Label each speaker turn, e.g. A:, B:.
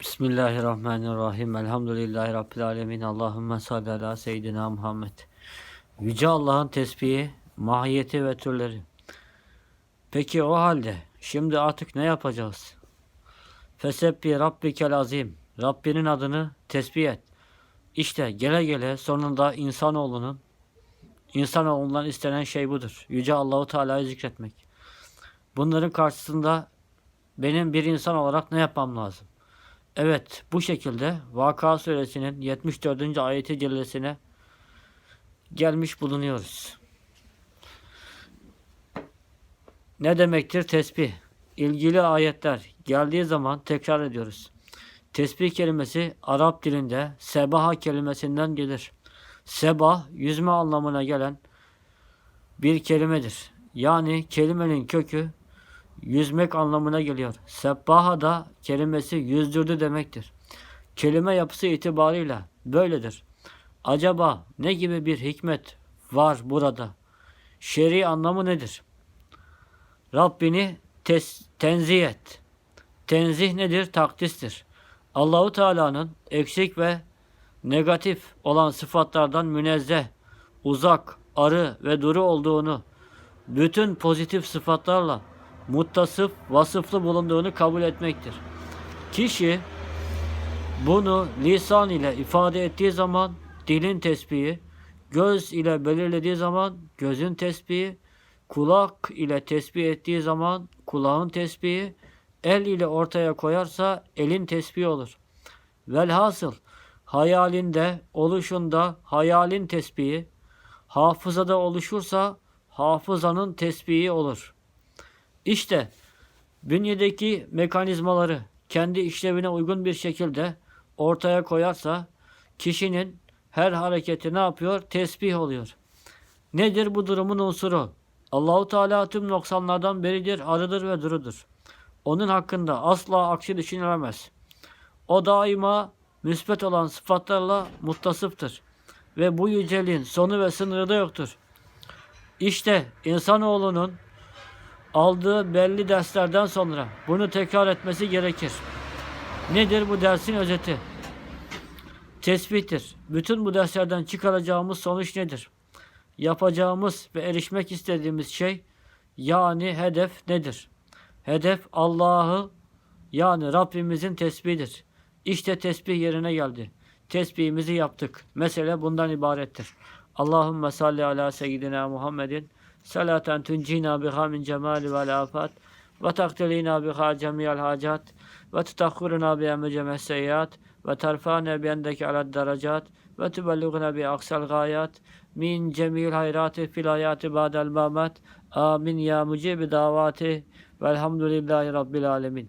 A: Bismillahirrahmanirrahim. Elhamdülillahi Rabbil alemin. Allahümme salli ala seyyidina Muhammed. Yüce Allah'ın tesbihi, mahiyeti ve türleri. Peki o halde şimdi artık ne yapacağız? Fesebbi Rabbikel azim. Rabbinin adını tesbih et. İşte gele gele sonunda insanoğlunun insanoğlundan istenen şey budur. Yüce Allahu Teala'yı zikretmek. Bunların karşısında benim bir insan olarak ne yapmam lazım? Evet, bu şekilde Vaka suresinin 74. ayeti cellesine gelmiş bulunuyoruz. Ne demektir tesbih? İlgili ayetler geldiği zaman tekrar ediyoruz. Tesbih kelimesi Arap dilinde sebaha kelimesinden gelir. Sebah yüzme anlamına gelen bir kelimedir. Yani kelimenin kökü yüzmek anlamına geliyor. Sebbaha da kelimesi yüzdürdü demektir. Kelime yapısı itibarıyla böyledir. Acaba ne gibi bir hikmet var burada? Şer'i anlamı nedir? Rabbini tes- tenzih et. Tenzih nedir? Takdistir. Allahu Teala'nın eksik ve negatif olan sıfatlardan münezzeh, uzak, arı ve duru olduğunu, bütün pozitif sıfatlarla muttasıf, vasıflı bulunduğunu kabul etmektir. Kişi bunu lisan ile ifade ettiği zaman dilin tesbihi, göz ile belirlediği zaman gözün tesbihi, kulak ile tesbih ettiği zaman kulağın tesbihi, el ile ortaya koyarsa elin tesbihi olur. Velhasıl hayalinde, oluşunda hayalin tesbihi, hafızada oluşursa hafızanın tesbihi olur. İşte bünyedeki mekanizmaları kendi işlevine uygun bir şekilde ortaya koyarsa kişinin her hareketi ne yapıyor? Tesbih oluyor. Nedir bu durumun unsuru? Allahu Teala tüm noksanlardan beridir, arıdır ve durudur. Onun hakkında asla aksi düşünülemez. O daima müsbet olan sıfatlarla muttasıftır. Ve bu yüceliğin sonu ve sınırı da yoktur. İşte insanoğlunun aldığı belli derslerden sonra bunu tekrar etmesi gerekir. Nedir bu dersin özeti? Tespittir. Bütün bu derslerden çıkaracağımız sonuç nedir? Yapacağımız ve erişmek istediğimiz şey yani hedef nedir? Hedef Allah'ı yani Rabbimizin tesbihidir. İşte tesbih yerine geldi. Tesbihimizi yaptık. Mesele bundan ibarettir. Allahümme salli ala seyyidina Muhammedin صلاة تنجينا بها من جمال والآفات وتقتلينا بها جميع الحاجات وتتأخرنا بها من جميع السيئات وترفعنا بأندك على الدرجات وتبلغنا بأقصى الغايات من جميع الخيرات في الآيات بعد الممات آمين يا مجيب دعواته والحمد لله رب العالمين